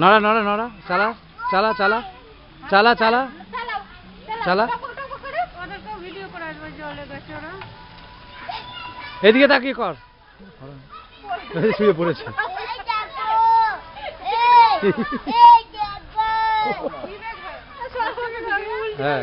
নড়া নড়া নড়া। চালা চালা চালা। চালা চালা। চালা। এদিকে তাকিয়ে কর। শুয়ে পড়েছে হ্যাঁ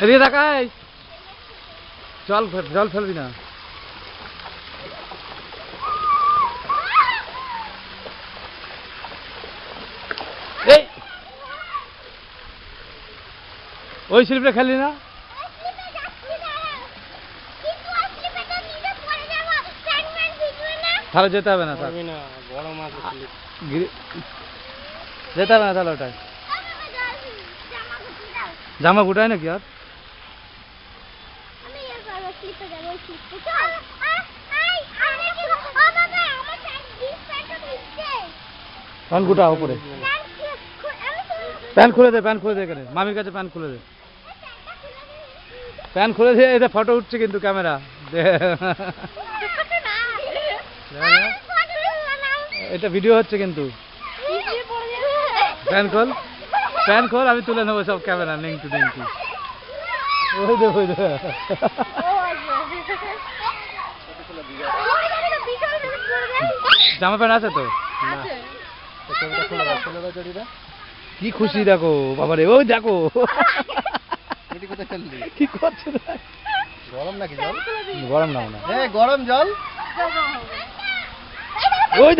এদিকে তাকাই। জল ফেল- জল ফেলবি না। এই! ওই স্লিপটা খেলি না? তাহলে যেতে হবে না যেতে হবে না তাহলে ওটাই। জামা গুটায় নাকি আর? গুটা উপরে। প্যান্ট খুলে দে প্যান্ট খুলে দে এখানে। মামির কাছে প্যান্ট খুলে দে। প্যান্ট খুলে দে। এটা ফটো উঠছে কিন্তু ক্যামেরা। এটা ভিডিও হচ্ছে কিন্তু। প্যান্ট খোল। প্যান্ট খোল আমি তুলে নেব সব ক্যামেরা নেংটু নেংটু ওই দে ওই দে। জামা প্যান্ট আছে তো? কি খুশি দেখো বাবারে ওই দেখো। কি করছে? গরম নাকি জল? গরম নাও না। এ গরম জল। ওই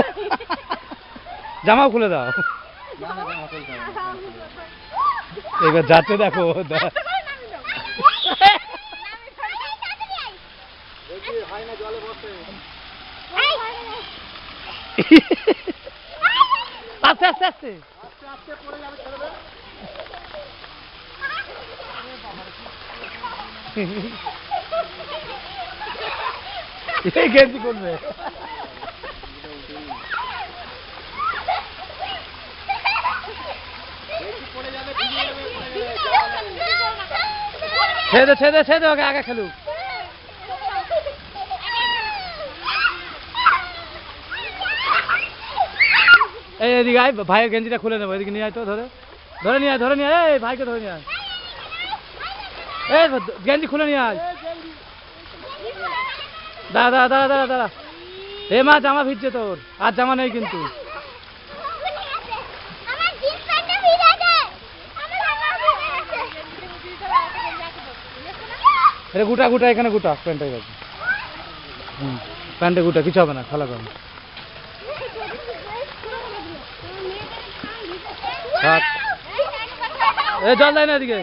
জামাও খুলে দাও। এবার না দেখো ফেলতে হবে না। এবার যাচ্ছে দেখো দে- আস্তে আস্তে আস্তে। গেঞ্জি করবে ছেদে ছেড়ে দে ছেড়ে দে ওকে আগে খেলুক। এই, এদিকে আয় ভাইয়ের গেঞ্জিটা খুলে নেব, এদিকে নিয়ে আয় তো, ধরে। ধরে নিয়ে ধরে নিয়ে এই, ভাইকে ধরে নিয়ে এই গেঞ্জি খুলে নিয়ে আয়। দাঁড়া দাঁড়া দাঁড়া দাঁড়া দাঁড়া। এ, মা, জামা ভিজছে তোর, আর জামা নেই কিন্তু। এটা গুটা গুটা, এখানে গুটা, প্যান্টে গেছে। হুম, প্যান্টে গুটা, কিছু হবে না, খালা কর এ জল দেয় না এদিকে।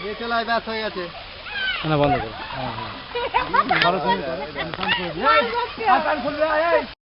নিয়ে চলে আয় ব্যাস হয়ে গেছে। না বন্ধ করো। হ্যাঁ হ্যাঁ।